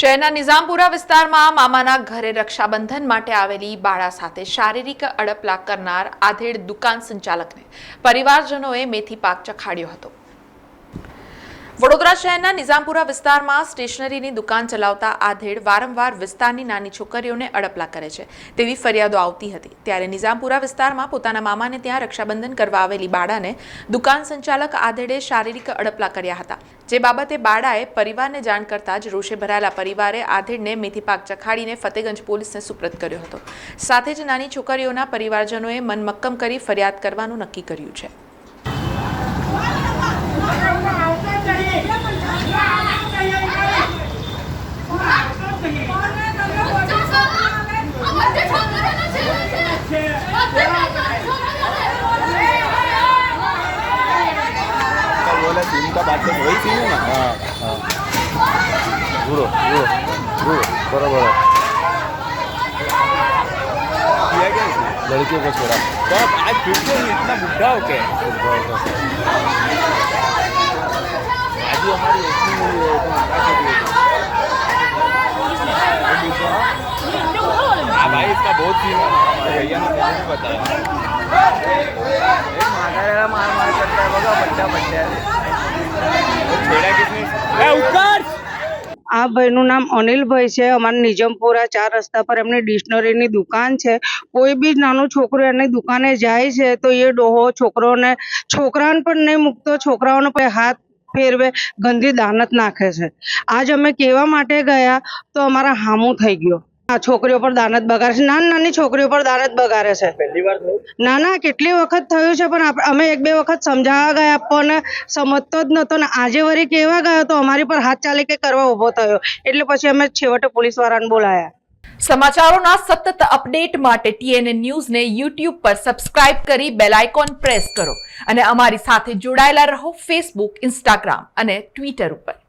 શહેરના નિઝામપુરા વિસ્તારમાં મામાના ઘરે રક્ષાબંધન માટે આવેલી બાળા સાથે શારીરિક અડપલા કરનાર આધેડ દુકાન સંચાલકને પરિવારજનોએ મેથી પાક ચખાડ્યો હતો. વડોદરા શહેરના નિઝામપુરા વિસ્તારમાં સ્ટેશનરીની દુકાન ચલાવતા આધેડ વારંવાર વિસ્તારની નાની છોકરીઓને અડપલા કરે છે. તેવી ફરિયાદો આવતી હતી. ત્યારે નિઝામપુરા વિસ્તારમાં પોતાના મામાને ત્યાં રક્ષાબંધન કરવા આવેલી બાળાને દુકાન સંચાલક આધેડે શારીરિક અડપલા કર્યા હતા. જે બાબતે બાળાએ પરિવારને જાણ કરતા જ રોષે ભરાયેલા પરિવારે આધેડને મેથીપાક ચખાડીને ફતેગંજ પોલીસને સુપ્રત કર્યો હતો. સાથે જ નાની છોકરીઓના પરિવારજનોએ મનમક્કમ કરી ફરિયાદ કરવાનું નક્કી કર્યું છે. कल बोला सीन का बात तो वही सीन है ना हाँ हाँ घूरो घूरो घूरो बराबर है किया क्या इसने लड़कियों को छोड़ा कब आज फिर से इतना बुढ़ा हो क्या आज ही हमारी ओपनिंग हुई है तो क्या करिए हाँ भाई इसका बहुत सीन है तो भैया ने मुझे नहीं बताया म्हाताऱ्याला मार मार करताय बघा बड्ड्या बड्ड्या और छेड़ा किसने ए, उत्कर्ष આ ભાઈનું નામ અનિલભાઈ છે. અમારા નિજમપુરા ચાર રસ્તા પર એમની ડિક્શનરીની દુકાન છે. કોઈ બી નાનું છોકરું એની દુકાને જાય છે તો એ ડોહો છોકરોને, છોકરાને પણ નહીં મૂકતો. છોકરાઓને પણ હાથ ફેરવે, ગંદી દાનત નાખે છે. આજ અમે કહેવા માટે ગયા તો અમારા હામું થઈ ગયો. છોકરીઓ પર દાનત બગાડે છે. નાની નાની છોકરીઓ પર દાનત બગાડે છે. પહેલી વાર થયું? ના ના કેટલી વખત થયું છે પણ અમે એક બે વખત સમજાવવા ગયા પણ સમજતો જ નતો ને આજે વળી કેવા ગયો તો અમારી પર હાથ ચાલી કે કરવા ઊભો થયો. એટલે પછી અમે છેવટે પોલીસવાળાને બોલાયા. સમાચારોના સતત અપડેટ માટે ટીએનએ ન્યૂઝને યુટ્યુબ પર સબસ્ક્રાઇબ કરી બેલ આઇકોન પ્રેસ કરો. અને અમારી સાથે જોડાયેલા રહો ફેસબુક ઇન્સ્ટાગ્રામ અને ટ્વિટર ઉપર.